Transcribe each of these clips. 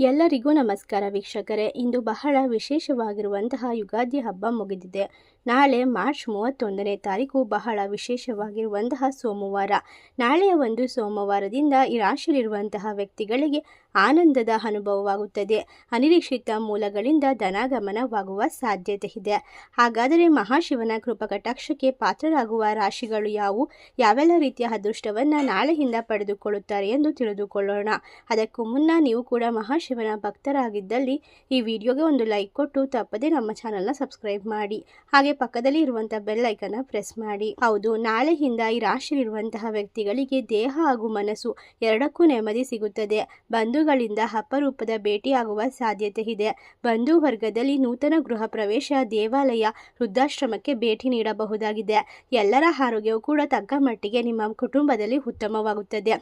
ಎಲ್ಲರಿಗೂ ನಮಸ್ಕಾರ ವೀಕ್ಷಕರೇ. ಇಂದು ಬಹಳ ವಿಶೇಷವಾಗಿರುವಂತಹ ಯುಗಾದಿ ಹಬ್ಬ ಮುಗಿದಿದೆ. ನಾಳೆ ಮಾರ್ಚ್ ಮೂವತ್ತೊಂದನೇ ತಾರೀಕು ಬಹಳ ವಿಶೇಷವಾಗಿರುವಂತಹ ಸೋಮವಾರ. ನಾಳೆಯ ಒಂದು ಸೋಮವಾರದಿಂದ ಈ ರಾಶಿಯಲ್ಲಿರುವಂತಹ ವ್ಯಕ್ತಿಗಳಿಗೆ ಆನಂದದ ಅನುಭವವಾಗುತ್ತದೆ. ಅನಿರೀಕ್ಷಿತ ಮೂಲಗಳಿಂದ ಧನಾಗಮನವಾಗುವ ಸಾಧ್ಯತೆ ಇದೆ. ಹಾಗಾದರೆ ಮಹಾಶಿವನ ಕೃಪಕಟಾಕ್ಷಕ್ಕೆ ಪಾತ್ರರಾಗುವ ರಾಶಿಗಳು ಯಾವುವು? ಯಾವೆಲ್ಲ ರೀತಿಯ ಅದೃಷ್ಟವನ್ನು ನಾಳೆಯಿಂದ ಪಡೆದುಕೊಳ್ಳುತ್ತಾರೆ ಎಂದು ತಿಳಿದುಕೊಳ್ಳೋಣ. ಅದಕ್ಕೂ ಮುನ್ನ ನೀವು ಕೂಡ ಮಹಾಶಿವನ ಭಕ್ತರಾಗಿದ್ದಲ್ಲಿ ಈ ವಿಡಿಯೋಗೆ ಒಂದು ಲೈಕ್ ಕೊಟ್ಟು ತಪ್ಪದೆ ನಮ್ಮ ಚಾನಲ್ನ ಸಬ್ಸ್ಕ್ರೈಬ್ ಮಾಡಿ. ಹಾಗೆ ಪಕ್ಕದಲ್ಲಿ ಇರುವಂತಹ ಬೆಲ್ ಐಕನ್ನ ಪ್ರೆಸ್ ಮಾಡಿ. ಹೌದು, ನಾಳೆಯಿಂದ ಈ ರಾಶಿಯಲ್ಲಿರುವಂತಹ ವ್ಯಕ್ತಿಗಳಿಗೆ ದೇಹ ಹಾಗೂ ಮನಸ್ಸು ಎರಡಕ್ಕೂ ನೆಮ್ಮದಿ ಸಿಗುತ್ತದೆ. ಬಂಧುಗಳಿಂದ ಅಪರೂಪದ ಭೇಟಿಯಾಗುವ ಸಾಧ್ಯತೆ ಇದೆ. ಬಂಧು ವರ್ಗದಲ್ಲಿ ನೂತನ ಗೃಹ ಪ್ರವೇಶ, ದೇವಾಲಯ, ವೃದ್ಧಾಶ್ರಮಕ್ಕೆ ಭೇಟಿ ನೀಡಬಹುದಾಗಿದೆ. ಎಲ್ಲರ ಆರೋಗ್ಯವು ಕೂಡ ತಕ್ಕ ಮಟ್ಟಿಗೆ ನಿಮ್ಮ ಕುಟುಂಬದಲ್ಲಿ ಉತ್ತಮವಾಗುತ್ತದೆ.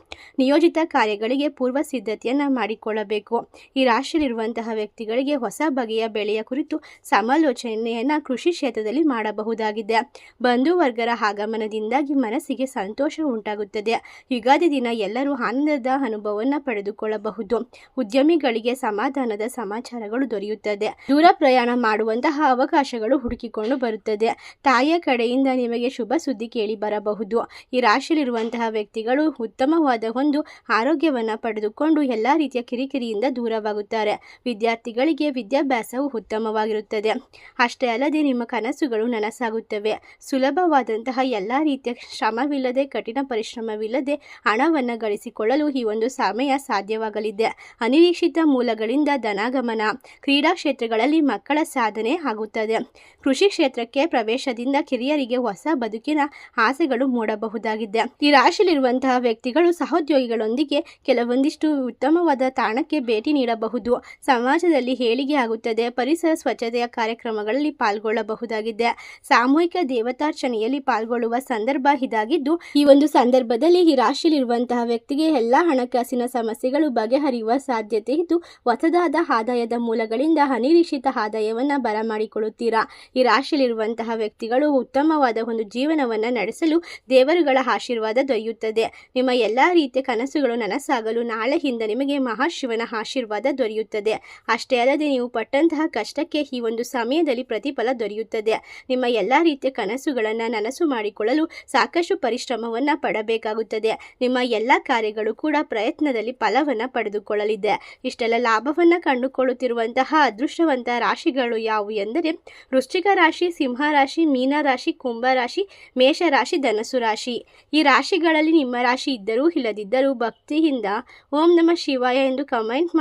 ನಿಯೋಜಿತ ಕಾರ್ಯಗಳಿಗೆ ಪೂರ್ವ ಸಿದ್ಧತೆಯನ್ನು ಮಾಡಿಕೊಳ್ಳಬೇಕು. ಈ ರಾಶಿಯಲ್ಲಿರುವಂತಹ ವ್ಯಕ್ತಿಗಳಿಗೆ ಹೊಸ ಬಗೆಯ ಬೆಳೆಯ ಕುರಿತು ಸಮಾಲೋಚನೆಯನ್ನು ಕೃಷಿ ಕ್ಷೇತ್ರದಲ್ಲಿ ಮಾಡಬಹುದಾಗಿದೆ. ಬಂಧು ವರ್ಗರ ಆಗಮನದಿಂದಾಗಿ ಮನಸ್ಸಿಗೆ ಸಂತೋಷ ಉಂಟಾಗುತ್ತದೆ. ಯುಗಾದಿ ದಿನ ಎಲ್ಲರೂ ಆನಂದದ ಅನುಭವವನ್ನು ಪಡೆದುಕೊಳ್ಳಬಹುದು. ಉದ್ಯಮಿಗಳಿಗೆ ಸಮಾಧಾನದ ಸಮಾಚಾರಗಳು ದೊರೆಯುತ್ತದೆ. ದೂರ ಪ್ರಯಾಣ ಮಾಡುವಂತಹ ಅವಕಾಶಗಳು ಹುಡುಕಿಕೊಂಡು ಬರುತ್ತದೆ. ತಾಯಿಯ ಕಡೆಯಿಂದ ನಿಮಗೆ ಶುಭ ಸುದ್ದಿ ಕೇಳಿ ಬರಬಹುದು. ಈ ರಾಶಿಯಲ್ಲಿರುವಂತಹ ವ್ಯಕ್ತಿಗಳು ಉತ್ತಮವಾದ ಒಂದು ಆರೋಗ್ಯವನ್ನು ಪಡೆದುಕೊಂಡು ಎಲ್ಲ ರೀತಿಯ ಕಿರಿಕಿರಿಯಿಂದ ದೂರವಾಗುತ್ತಾರೆ. ವಿದ್ಯಾರ್ಥಿಗಳಿಗೆ ವಿದ್ಯಾಭ್ಯಾಸವು ಉತ್ತಮವಾಗಿರುತ್ತದೆ. ಅಷ್ಟೇ ಅಲ್ಲದೆ ನಿಮ್ಮ ಕನಸುಗಳು ನನಸಾಗುತ್ತವೆ. ಸುಲಭವಾದಂತಹ ಎಲ್ಲ ರೀತಿಯ ಶ್ರಮವಿಲ್ಲದೆ, ಕಠಿಣ ಪರಿಶ್ರಮವಿಲ್ಲದೆ ಹಣವನ್ನು ಗಳಿಸಿಕೊಳ್ಳಲು ಈ ಒಂದು ಸಮಯ ಸಾಧ್ಯವಾಗಲಿದೆ. ಅನಿರೀಕ್ಷಿತ ಮೂಲಗಳಿಂದ ಧನಾಗಮನ. ಕ್ರೀಡಾ ಕ್ಷೇತ್ರಗಳಲ್ಲಿ ಮಕ್ಕಳ ಸಾಧನೆ ಆಗುತ್ತದೆ. ಕೃಷಿ ಕ್ಷೇತ್ರಕ್ಕೆ ಪ್ರವೇಶದಿಂದ ಕಿರಿಯರಿಗೆ ಹೊಸ ಬದುಕಿನ ಆಸೆಗಳು ಮೂಡಬಹುದಾಗಿದೆ. ಈ ರಾಶಿಯಲ್ಲಿರುವಂತಹ ವ್ಯಕ್ತಿಗಳು ಸಹೋದ್ಯೋಗಿಗಳೊಂದಿಗೆ ಕೆಲವೊಂದಿಷ್ಟು ಉತ್ತಮವಾದ ತಾಣಕ್ಕೆ ಭೇಟಿ ನೀಡಬಹುದು. ಸಮಾಜದಲ್ಲಿ ಹೇಳಿಗೆ ಆಗುತ್ತದೆ, ಪರಿಸರ ಸ್ವಚ್ಛತೆಯ ಕಾರ್ಯಕ್ರಮಗಳಲ್ಲಿ ಪಾಲ್ಗೊಳ್ಳಬಹುದಾಗಿದೆ. ಸಾಮೂಹಿಕ ದೇವತಾರ್ಚನೆಯಲ್ಲಿ ಪಾಲ್ಗೊಳ್ಳುವ ಸಂದರ್ಭ ಇದಾಗಿದ್ದು, ಈ ಒಂದು ಸಂದರ್ಭದಲ್ಲಿ ಈ ರಾಶಿಯಲ್ಲಿರುವಂತಹ ವ್ಯಕ್ತಿಗೆ ಎಲ್ಲ ಹಣಕಾಸಿನ ಸಮಸ್ಯೆಗಳು ಬಗೆಹರಿಯುವ ಸಾಧ್ಯತೆ ಇದ್ದು, ಹೊಸದಾದ ಆದಾಯದ ಮೂಲಗಳಿಂದ ಅನಿರೀಕ್ಷಿತ ಆದಾಯವನ್ನು ಬರಮಾಡಿಕೊಳ್ಳುತ್ತೀರಾ? ಈ ರಾಶಿಯಲ್ಲಿರುವಂತಹ ವ್ಯಕ್ತಿಗಳು ಉತ್ತಮವಾದ ಒಂದು ಜೀವನವನ್ನ ನಡೆಸಲು ದೇವರುಗಳ ಆಶೀರ್ವಾದ ದೊರೆಯುತ್ತದೆ. ನಿಮ್ಮ ಎಲ್ಲ ರೀತಿಯ ಕನಸುಗಳು ನನಸಾಗಲು ನಾಳೆಯಿಂದ ನಿಮಗೆ ಮಹಾಶಿವನ ಆಶೀರ್ವಾದ ದೊರೆಯುತ್ತದೆ. ಅಷ್ಟೇ ಅಲ್ಲದೆ ನೀವು ಪಟ್ಟಂತಹ ಕಷ್ಟಕ್ಕೆ ಈ ಒಂದು ಸಮಯದಲ್ಲಿ ಪ್ರತಿಫಲ ದೊರೆಯುತ್ತದೆ. ನಿಮ್ಮ ಎಲ್ಲ ರೀತಿಯ ಕನಸುಗಳನ್ನು ನನಸು ಮಾಡಿಕೊಳ್ಳಲು ಸಾಕಷ್ಟು ಪರಿಶ್ರಮವನ್ನು ಪಡಬೇಕಾಗುತ್ತದೆ. ನಿಮ್ಮ ಎಲ್ಲ ಕಾರ್ಯಗಳು ಕೂಡ ಪ್ರಯತ್ನದಲ್ಲಿ ಫಲವನ್ನು ಪಡೆದುಕೊಳ್ಳಲಿದೆ. ಇಷ್ಟೆಲ್ಲ ಲಾಭವನ್ನು ಕಂಡುಕೊಳ್ಳುತ್ತಿರುವಂತಹ ಅದೃಷ್ಟವಂತ ರಾಶಿಗಳು ಯಾವುವು ಎಂದರೆ, ವೃಶ್ಚಿಕ ರಾಶಿ, ಸಿಂಹ ರಾಶಿ ಮೀನರಾಶಿ ರಾಶಿ, ಕುಂಭ ರಾಶಿ, ಮೇಷ ರಾಶಿ ಧನಸು ರಾಶಿ. ಈ ರಾಶಿಗಳಲ್ಲಿ ನಿಮ್ಮ ರಾಶಿ ಇದ್ದರೂ ಇಲ್ಲದಿದ್ದರೂ ಭಕ್ತಿಯಿಂದ ಓಂ ನಮ ಶಿವಾಯ ಎಂದು ಕಮೆಂಟ್